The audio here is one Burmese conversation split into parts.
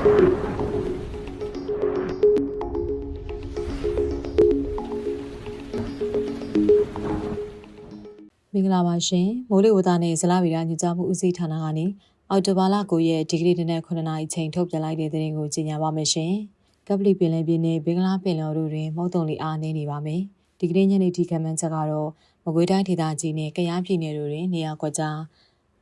မင်္ဂလာပါရှင်မိုးလေဝသနဲ့ဇလဗီရာညကြားမှုဦးစီးဌာနကနေအော်တိုဘာလ9ရက်ဒီဂရီနဲ့9နာရီချိန်ထုတ်ပြန်လိုက်တဲ့သတင်းကိုကြေညာပါမယ်ရှင်ကပလီပင်လယ်ပြင်နဲ့ဘင်္ဂလားပင်လယ်တို့တွင်မုတ်တုံလေအားနည်းနေပါမယ်ဒီကနေ့ညနေထိခန့်မှန်းချက်ကတော့မကွေးတိုင်းဒေသကြီးနဲ့ကယားပြည်နယ်တို့တွင်နေရာကွက်ကြား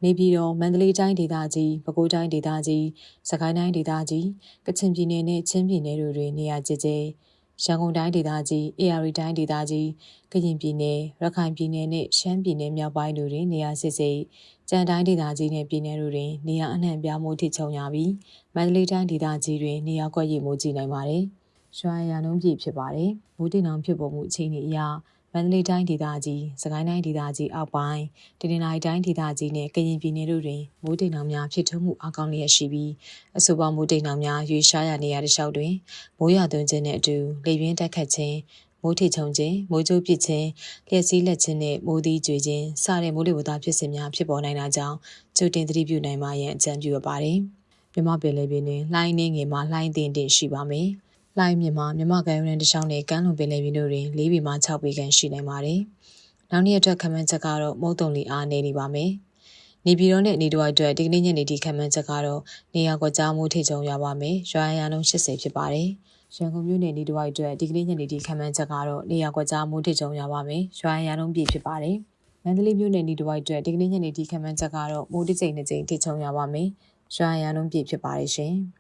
နေပြည်တော်မန္တလေးတိုင်းဒေသကြီးပဲခူးတိုင်းဒေသကြီးစကိုင်းတိုင်းဒေသကြီးကချင်ပြည်နယ်နဲ့ချင်းပြည်နယ်တို့တွင်နေရာကျကျရန်ကုန်တိုင်းဒေသကြီးအေရီတိုင်းဒေသကြီးကရင်ပြည်နယ်ရခိုင်ပြည်နယ်နဲ့ရှမ်းပြည်နယ်မြောက်ပိုင်းတို့တွင်နေရာစစ်စစ်ကြံတိုင်းဒေသကြီးနဲ့ပြည်နယ်တို့တွင်နေရာအနှံ့ပြားမှုထိချုံရပြီးမန္တလေးတိုင်းဒေသကြီးတွင်နေရာကွက်ရည်မှုကြည့်နိုင်ပါတယ်။ရွှာရန်လုံးပြည်ဖြစ်ပါတယ်။မိုးတင်အောင်ဖြစ်ပေါ်မှုအခြေအနေအရ မန္တလေးတိုင်းဒေသကြီး၊စကိုင်းတိုင်းဒေသကြီးအောက်ပိုင်းတနင်္လာရီတိုင်းဒေသကြီးနဲ့ကရင်ပြည်နယ်တို့တွင်မိုးတိမ်တောင်များဖြစ်ထွန်းမှုအကောင်းလျက်ရှိပြီးအဆိုပါမိုးတိမ်တောင်များရွေရှားရနေရတဲ့လျှောက်တွင်မိုးရွာသွန်းခြင်းနှင့်အတူလေပြင်းတက်ခတ်ခြင်းမိုးထိချုံခြင်းမိုးကြိုးပစ်ခြင်းလျှက်စီးလက်ခြင်းနှင့်မိုးသီးကြွေခြင်းစတဲ့မိုးလေဝသဖြစ်စဉ်များဖြစ်ပေါ်နိုင်တာကြောင့်ကြိုတင်သတိပြုနိုင်ပါရန်အကြံပြုအပ်ပါတယ်မြမပင်လေပင်တွင်လှိုင်းနှင်းငယ်မှလှိုင်းတင်တင်ရှိပါမယ် လှိုင်းမြင့်မှာမြမကံရုံးတစ်ချောင်းနဲ့ကမ်းလွန်ပင်လေပင်တို့တွင်၄ပေမှ6ပေခန့်ရှိနိုင်ပါတယ်နောက်နေ့အတွက်ခန့်မှန်းချက်ကတော့မုတ်တုံလီအားနေနေပါမယ်နေပြည်တော်နဲ့နေတော်အတွက်ဒီကနေ့ညနေဒီခန့်မှန်းချက်ကတော့နေရာကွက်ကြားမှုထိချုံရပါမယ်။ရွာရန်လုံး80ဖြစ်ပါတယ်။ရန်ကုန်မြို့နယ်နေတော်အတွက်ဒီကနေ့ညနေဒီခန့်မှန်းချက်ကတော့နေရာကွက်ကြားမှုထိချုံရပါမယ်။ရွာရန်လုံးပြည့်ဖြစ်ပါတယ်။မန္တလေးမြို့နယ်နေတော်အတွက်ဒီကနေ့ညနေဒီခန့်မှန်းချက်ကတော့မိုးတစ်ချိန်နှစ်ချိန်ထိချုံရပါမယ်။ရွာရန်လုံးပြည့်ဖြစ်ပါတယ်ရှင်။